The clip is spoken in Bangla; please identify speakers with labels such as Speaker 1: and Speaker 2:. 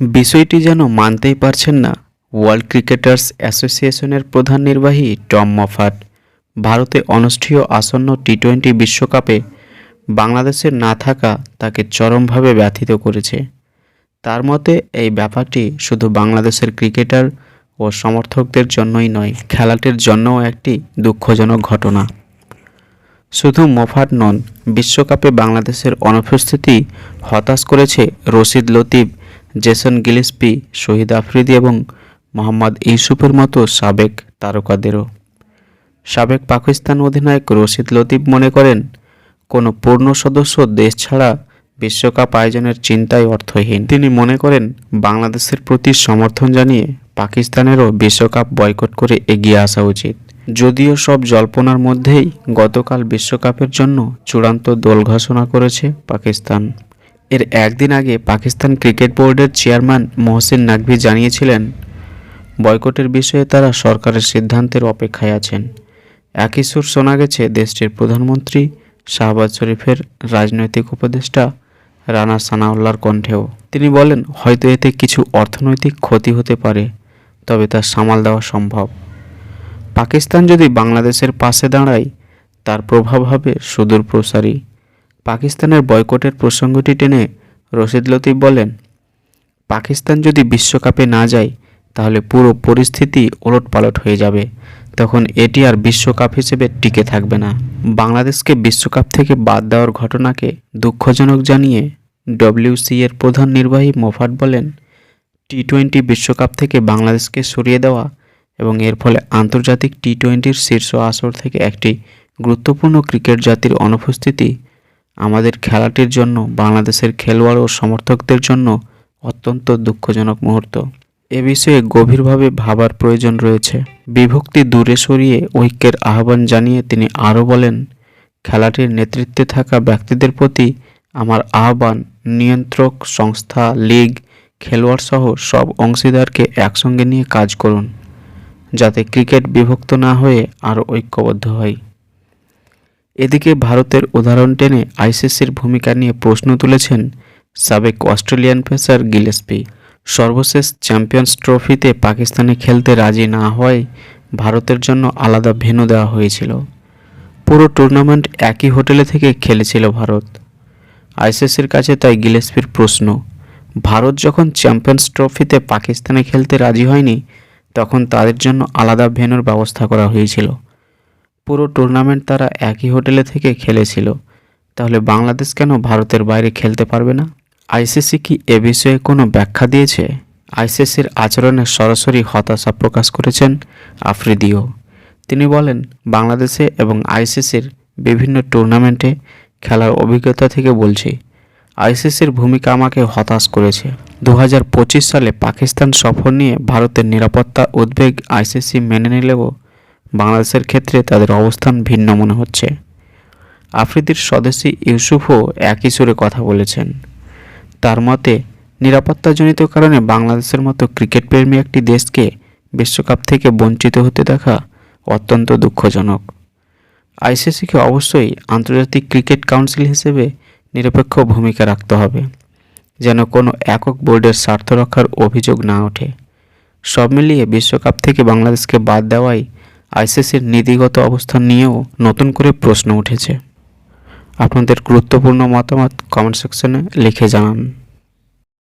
Speaker 1: বিষয়টি যেন মানতেই পারছেন না ওয়ার্ল্ড ক্রিকেটার্স অ্যাসোসিয়েশনের প্রধান নির্বাহী টম মফাট। ভারতে অনুষ্ঠেয় আসন্ন টি টোয়েন্টি বিশ্বকাপে বাংলাদেশের না থাকা তাকে চরমভাবে ব্যথিত করেছে। তার মতে, এই ব্যাপারটি শুধু বাংলাদেশের ক্রিকেটার ও সমর্থকদের জন্যই নয়, খেলাটির জন্যও একটি দুঃখজনক ঘটনা। শুধু মফাট নন, বিশ্বকাপে বাংলাদেশের অনুপস্থিতি হতাশ করেছে রশিদ লতিফ জেসন গিলিসপি, শহীদ আফ্রিদি এবং মোহাম্মদ ইউসুফের মতো সাবেক তারকাদেরও। সাবেক পাকিস্তান অধিনায়ক রশিদ লতিফ মনে করেন, কোনো পূর্ণ সদস্য দেশ ছাড়া বিশ্বকাপ আয়োজনের চিন্তাই অর্থহীন। তিনি মনে করেন, বাংলাদেশের প্রতি সমর্থন জানিয়ে পাকিস্তানেরও বিশ্বকাপ বয়কট করে এগিয়ে আসা উচিত। যদিও সব জল্পনার মধ্যেই গতকাল বিশ্বকাপের জন্য চূড়ান্ত দল ঘোষণা করেছে পাকিস্তান। এর একদিন আগে পাকিস্তান ক্রিকেট বোর্ডের চেয়ারম্যান মহসিন নাকভি জানিয়েছিলেন, বয়কটের বিষয়ে তারা সরকারের সিদ্ধান্তের অপেক্ষায় আছেন। একই সুর শোনা গেছে দেশটির প্রধানমন্ত্রী শাহবাজ শরীফের রাজনৈতিক উপদেষ্টা রানা সানাউল্লাহর কণ্ঠেও। তিনি বলেন, হয়তো এতে কিছু অর্থনৈতিক ক্ষতি হতে পারে, তবে তা সামাল দেওয়া সম্ভব। পাকিস্তান যদি বাংলাদেশের পাশে দাঁড়ায়, তার প্রভাব হবে সুদূর প্রসারী পাকিস্তানের বয়কটের প্রসঙ্গটি টেনে রশিদ লতিফ বলেন, পাকিস্তান যদি বিশ্বকাপে না যায়, তাহলে পুরো পরিস্থিতি ওলটপালট হয়ে যাবে। তখন এটি আর বিশ্বকাপ হিসেবে টিকে থাকবে না। বাংলাদেশকে বিশ্বকাপ থেকে বাদ দেওয়ার ঘটনাকে দুঃখজনক জানিয়ে ডব্লিউসি এর প্রধান নির্বাহী মোফাট বলেন টি টোয়েন্টি বিশ্বকাপ থেকে বাংলাদেশকে সরিয়ে দেওয়া এবং এর ফলে আন্তর্জাতিক টি টোয়েন্টির শীর্ষ আসর থেকে একটি গুরুত্বপূর্ণ ক্রিকেট জাতির অনুপস্থিতি আমাদের খেলাটির জন্য, বাংলাদেশের খেলোয়াড় ও সমর্থকদের জন্য অত্যন্ত দুঃখজনক মুহূর্ত। এ বিষয়ে গভীরভাবে ভাবার প্রয়োজন রয়েছে। বিভক্তি দূরে সরিয়ে ঐক্যের আহ্বান জানিয়ে তিনি আরও বলেন, খেলাটির নেতৃত্বে থাকা ব্যক্তিদের প্রতি আমার আহ্বান নিয়ন্ত্রক, সংস্থা, লীগ, খেলোয়াড় সহ সব অংশীদারকে একসঙ্গে নিয়ে কাজ করুন, যাতে ক্রিকেট বিভক্ত না হয়ে আরও ঐক্যবদ্ধ হয়। এদিকে ভারতের উদাহরণ টেনে আইসিসির ভূমিকা নিয়ে প্রশ্ন তুলেছেন সাবেক অস্ট্রেলিয়ান পেসার গিলেসপি। সর্বশেষ চ্যাম্পিয়ন্স ট্রফিতে পাকিস্তানে খেলতে রাজি না হওয়ায় ভারতের জন্য আলাদা ভেন্যু দেওয়া হয়েছিল। পুরো টুর্নামেন্ট একই হোটেলে থেকে খেলেছিল ভারত। আইসিসির কাছে তাই গিলেসপির প্রশ্ন, ভারত যখন চ্যাম্পিয়ন্স ট্রফিতে পাকিস্তানে খেলতে রাজি হয়নি, তখন তাদের জন্য আলাদা ভেন্যুর ব্যবস্থা করা হয়েছিল। পুরো টুর্নামেন্ট তারা একই হোটেলে থেকে খেলেছিল। তাহলে বাংলাদেশ কেন ভারতের বাইরে খেলতে পারবে না? আইসিসি কি এ বিষয়ে কোনো ব্যাখ্যা দিয়েছে? আইসিসির আচরণে সরাসরি হতাশা প্রকাশ করেছেন আফ্রিদিও। তিনি বলেন, বাংলাদেশে এবং আইসিসির বিভিন্ন টুর্নামেন্টে খেলার অভিজ্ঞতা থেকে বলছি আইসিসির ভূমিকা আমাকে হতাশ করেছে। দু হাজার পঁচিশ সালে পাকিস্তান সফর নিয়ে ভারতের নিরাপত্তা উদ্বেগ আইসিসি মেনে নিলেও বাংলাদেশের ক্ষেত্রে তাদের অবস্থান ভিন্ন মনে হচ্ছে। আফ্রিদির স্বদেশী ইউসুফও একই সুরে কথা বলেছেন। তার মতে, নিরাপত্তাজনিত কারণে বাংলাদেশের মতো ক্রিকেটপ্রেমী একটি দেশকে বিশ্বকাপ থেকে বঞ্চিত হতে দেখা অত্যন্ত দুঃখজনক। আইসিসিকে অবশ্যই আন্তর্জাতিক ক্রিকেট কাউন্সিল হিসেবে নিরপেক্ষ ভূমিকা রাখতে হবে, যেন কোনো একক বোর্ডের স্বার্থ রক্ষার অভিযোগ না ওঠে। সব মিলিয়ে বিশ্বকাপ থেকে বাংলাদেশকে বাদ দেওয়াই আইসিসির নীতিগত অবস্থান নিয়েও নতুন করে প্রশ্ন উঠেছে। আপনাদের গুরুত্বপূর্ণ মতামত কমেন্ট সেকশনে লিখে জানান।